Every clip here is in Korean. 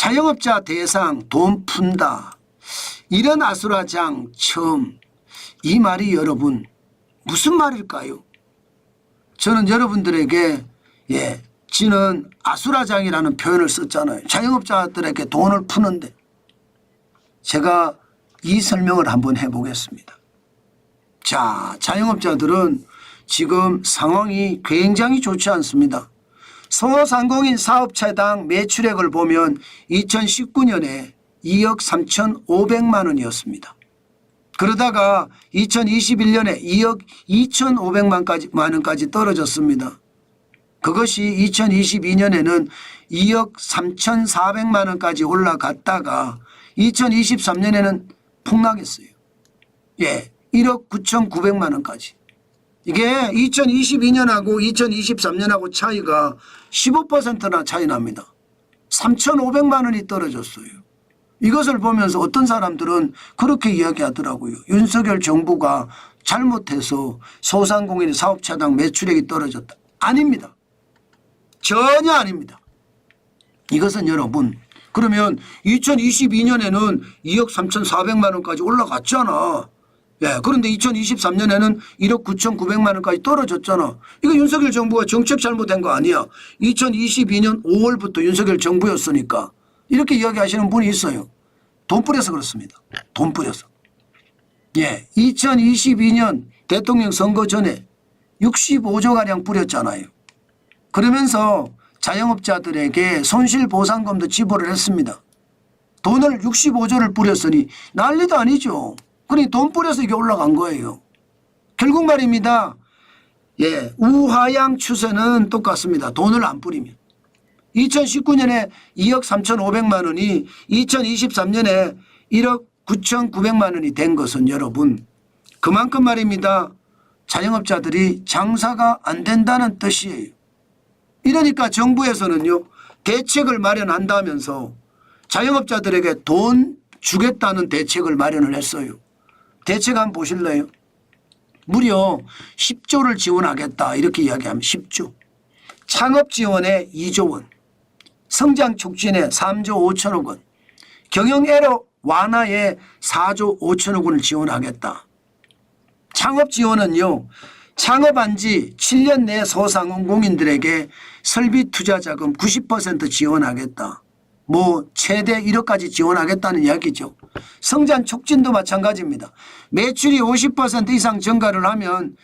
자영업자 대상 돈 푼다. 이런 아수라장 처음 이 말이 여러분 무슨 말일까요? 저는 여러분들에게 예, 지는 아수라장이라는 표현을 썼잖아요. 자영업자들에게 돈을 푸는데 제가 이 설명을 한번 해보겠습니다. 자, 자영업자들은 지금 상황이 굉장히 좋지 않습니다. 소상공인 사업체당 매출액을 보면 2019년에 2억 3,500만 원이었습니다. 그러다가 2021년에 2억 2,500만까지 만 원까지 떨어졌습니다. 그것이 2022년에는 2억 3,400만 원까지 올라갔다가 2023년에는 폭락했어요. 예, 1억 9,900만 원까지. 이게 2022년하고 2023년하고 차이가 15%나 차이 납니다. 3,500만 원이 떨어졌어요. 이것을 보면서 어떤 사람들은 그렇게 이야기하더라고요. 윤석열 정부가 잘못해서 소상공인 사업체당 매출액이 떨어졌다. 아닙니다. 전혀 아닙니다. 이것은 여러분 그러면 2022년에는 2억 3,400만 원까지 올라갔잖아. 예, 그런데 2023년에는 1억 9,900만 원까지 떨어졌잖아. 이거 윤석열 정부가 정책 잘못된 거 아니야. 2022년 5월부터 윤석열 정부였으니까 이렇게 이야기하시는 분이 있어요. 돈 뿌려서 그렇습니다. 돈 뿌려서. 예, 2022년 대통령 선거 전에 65조 가량 뿌렸잖아요. 그러면서 자영업자들에게 손실보상금도 지불을 했습니다. 돈을 65조를 뿌렸으니 난리도 아니죠. 그러니 돈 뿌려서 이게 올라간 거예요. 결국 말입니다. 예, 우하향 추세는 똑같습니다. 돈을 안 뿌리면. 2019년에 2억 3,500만 원이 2023년에 1억 9,900만 원이 된 것은 여러분 그만큼 말입니다. 자영업자들이 장사가 안 된다는 뜻이에요. 이러니까 정부에서는요 대책을 마련한다면서 자영업자들에게 돈 주겠다는 대책을 마련을 했어요. 대책 한번 보실래요? 무려 10조를 지원하겠다 이렇게 이야기하면 10조. 창업 지원에 2조 원. 성장 촉진에 3조 5천억 원. 경영 에러 완화에 4조 5천억 원을 지원하겠다. 창업 지원은요. 창업한 지 7년 내 소상공인들에게 설비 투자 자금 90% 지원하겠다. 뭐 최대 1억까지 지원하겠다는 이야기죠. 성장 촉진도 마찬가지입니다. 매출이 50% 이상 증가를 하면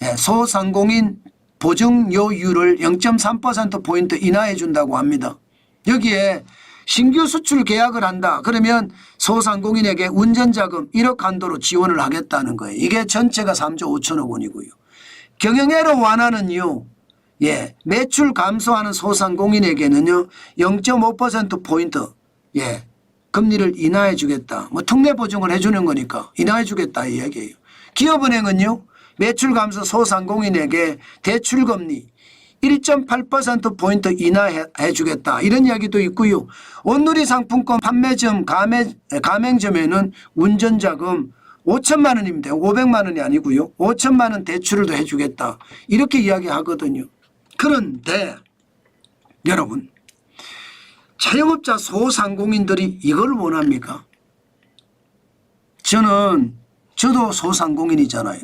예, 소상공인 보증료율을 0.3%포인트 인하해 준다고 합니다. 여기에 신규 수출 계약을 한다. 그러면 소상공인에게 운전자금 1억 한도로 지원을 하겠다는 거예요. 이게 전체가 3조 5천억 원이고요. 경영애로 완화는요. 예, 매출 감소하는 소상공인에게는요. 0.5% 포인트 예, 금리를 인하해 주겠다. 뭐 특례 보증을 해 주는 거니까 인하해 주겠다 이 얘기예요. 기업은행은요. 매출 감소 소상공인에게 대출 금리 1.8% 포인트 인하해 주겠다. 이런 이야기도 있고요. 온누리 상품권 판매점 가맹, 가맹점에는 운전자금 5천만 원입니다. 500만 원이 아니고요. 5천만 원 대출을 더 해주겠다. 이렇게 이야기하거든요. 그런데 여러분 자영업자 소상공인들이 이걸 원합니까? 저는 저도 소상공인이잖아요.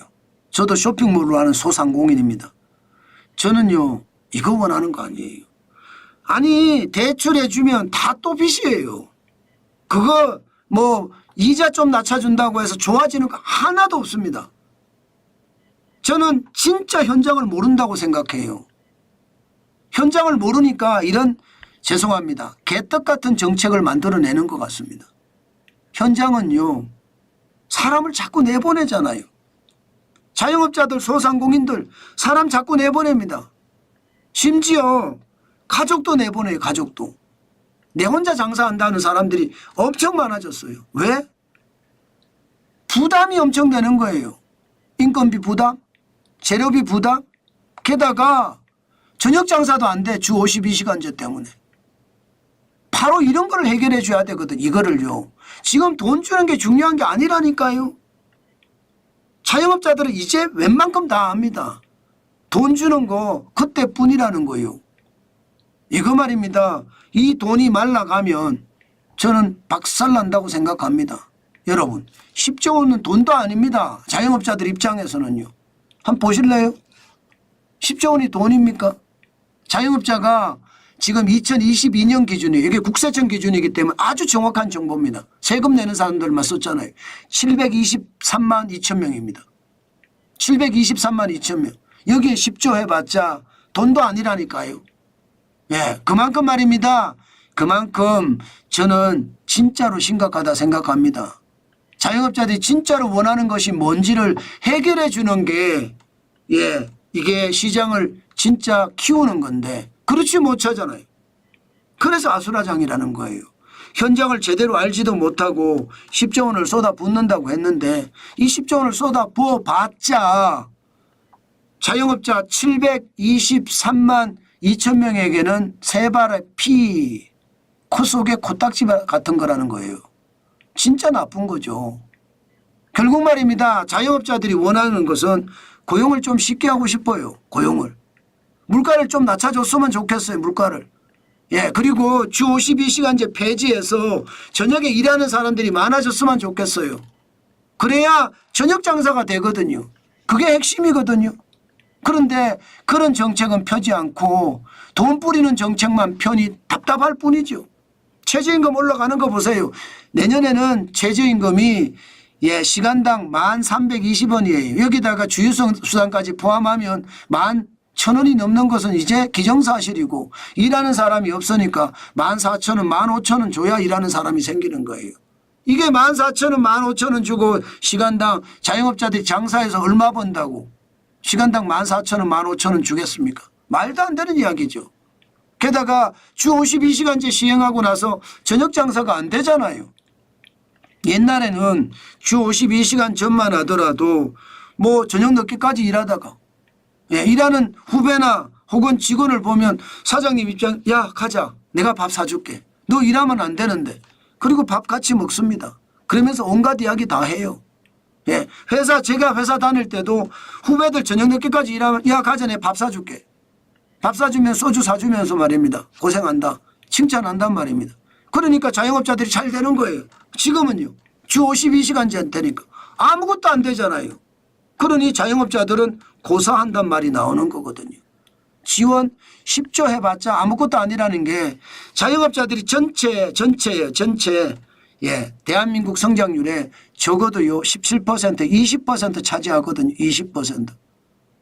저도 쇼핑몰로 하는 소상공인입니다. 저는요 이거 원하는 거 아니에요. 아니 대출해주면 다 또 빚이에요. 그거 뭐 이자 좀 낮춰준다고 해서 좋아지는 거 하나도 없습니다. 저는 진짜 현장을 모른다고 생각해요. 현장을 모르니까 이런 죄송합니다. 개떡 같은 정책을 만들어내는 것 같습니다. 현장은요. 사람을 자꾸 내보내잖아요. 자영업자들 소상공인들 사람 자꾸 내보냅니다. 심지어 가족도 내보내요. 가족도. 내 혼자 장사한다는 사람들이 엄청 많아졌어요. 왜? 부담이 엄청 되는 거예요. 인건비 부담, 재료비 부담, 게다가 저녁 장사도 안 돼. 주 52시간제 때문에. 바로 이런 거를 해결해 줘야 되거든. 이거를요. 지금 돈 주는 게 중요한 게 아니라니까요. 자영업자들은 이제 웬만큼 다 압니다. 돈 주는 거 그때뿐이라는 거요. 이거 말입니다. 이 돈이 말라가면 저는 박살난다고 생각합니다. 여러분 10조 원은 돈도 아닙니다. 자영업자들 입장에서는요. 한번 보실래요? 10조 원이 돈입니까? 자영업자가 지금 2022년 기준이에요. 이게 국세청 기준이기 때문에 아주 정확한 정보입니다. 세금 내는 사람들만 썼잖아요. 723만 2천 명입니다. 723만 2천 명. 여기에 10조 해봤자 돈도 아니라니까요. 예, 그만큼 말입니다. 그만큼 저는 진짜로 심각하다 생각합니다. 자영업자들이 진짜로 원하는 것이 뭔지를 해결해 주는 게, 예, 이게 시장을 진짜 키우는 건데, 그렇지 못하잖아요. 그래서 아수라장이라는 거예요. 현장을 제대로 알지도 못하고 10조 원을 쏟아 붓는다고 했는데, 이 10조 원을 쏟아 부어 봤자, 자영업자 723만 2천 명에게는 세 발의 피, 코 속에 코딱지 같은 거라는 거예요. 진짜 나쁜 거죠. 결국 말입니다. 자영업자들이 원하는 것은 고용을 좀 쉽게 하고 싶어요. 고용을. 물가를 좀 낮춰줬으면 좋겠어요. 물가를. 예, 그리고 주 52시간제 폐지해서 저녁에 일하는 사람들이 많아졌으면 좋겠어요. 그래야 저녁 장사가 되거든요. 그게 핵심이거든요. 그런데 그런 정책은 펴지 않고 돈 뿌리는 정책만 편히 답답할 뿐이죠. 최저임금 올라가는 거 보세요. 내년에는 최저임금이 예, 시간당 만 320원이에요. 여기다가 주유수당까지 포함하면 만 천 원이 넘는 것은 이제 기정사실이고 일하는 사람이 없으니까 만 사천 원, 만 오천 원 줘야 일하는 사람이 생기는 거예요. 이게 만 사천 원, 만 오천 원 주고 시간당 자영업자들이 장사해서 얼마 번다고 시간당 만 사천 원, 만 오천 원 주겠습니까? 말도 안 되는 이야기죠. 게다가 주 52시간제 시행하고 나서 저녁 장사가 안 되잖아요. 옛날에는 주 52시간 전만 하더라도 뭐 저녁 늦게까지 일하다가 예, 일하는 후배나 혹은 직원을 보면 사장님 입장 야 가자 내가 밥 사줄게 너 일하면 안 되는데 그리고 밥 같이 먹습니다. 그러면서 온갖 이야기 다 해요. 예, 회사 제가 회사 다닐 때도 후배들 저녁 늦게까지 일하면 야 가자 내 밥 사줄게 밥 사주면 소주 사주면서 말입니다. 고생한다. 칭찬한단 말입니다. 그러니까 자영업자들이 잘 되는 거예요. 지금은요. 주 52시간제 되니까 아무것도 안 되잖아요. 그러니 자영업자들은 고사한단 말이 나오는 거거든요. 지원 10조 해봤자 아무것도 아니라는 게 자영업자들이 전체 전체예요. 전체 예 대한민국 성장률에 적어도요 17% 20% 차지하거든요. 20%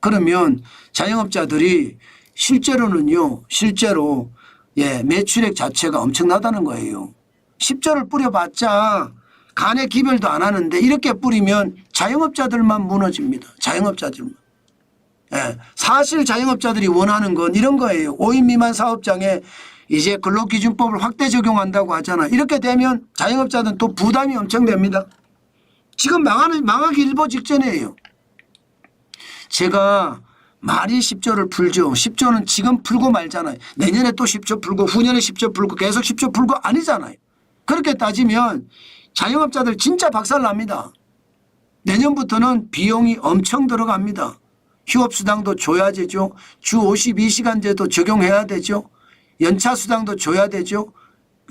그러면 자영업자들이 실제로는요, 실제로 예, 매출액 자체가 엄청나다는 거예요. 10조를 뿌려봤자 간에 기별도 안 하는데 이렇게 뿌리면 자영업자들만 무너집니다. 자영업자들만. 예, 사실 자영업자들이 원하는 건 이런 거예요. 5인 미만 사업장에 이제 근로기준법을 확대 적용한다고 하잖아. 이렇게 되면 자영업자들은 또 부담이 엄청 됩니다. 지금 망하는, 망하기 일보 직전이에요. 제가 말이 10조를 풀죠. 10조는 지금 풀고 말잖아요. 내년에 또 10조 풀고 후년에 10조 풀고 계속 10조 풀고 아니잖아요. 그렇게 따지면 자영업자들 진짜 박살납니다. 내년부터는 비용이 엄청 들어갑니다. 휴업수당도 줘야 되죠. 주 52시간제도 적용해야 되죠. 연차수당도 줘야 되죠.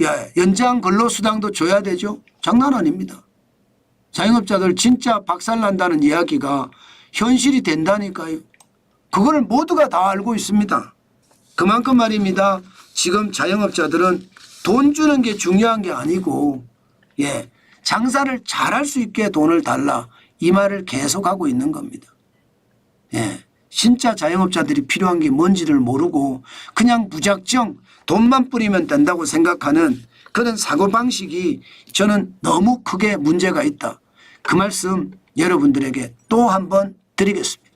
예, 연장 근로수당도 줘야 되죠. 장난 아닙니다. 자영업자들 진짜 박살난다는 이야기가 현실이 된다니까요. 그거를 모두가 다 알고 있습니다. 그만큼 말입니다. 지금 자영업자들은 돈 주는 게 중요한 게 아니고, 예, 장사를 잘할 수 있게 돈을 달라. 이 말을 계속하고 있는 겁니다. 예, 진짜 자영업자들이 필요한 게 뭔지를 모르고 그냥 무작정 돈만 뿌리면 된다고 생각하는 그런 사고방식이 저는 너무 크게 문제가 있다. 그 말씀 여러분들에게 또 한 번 드리겠습니다.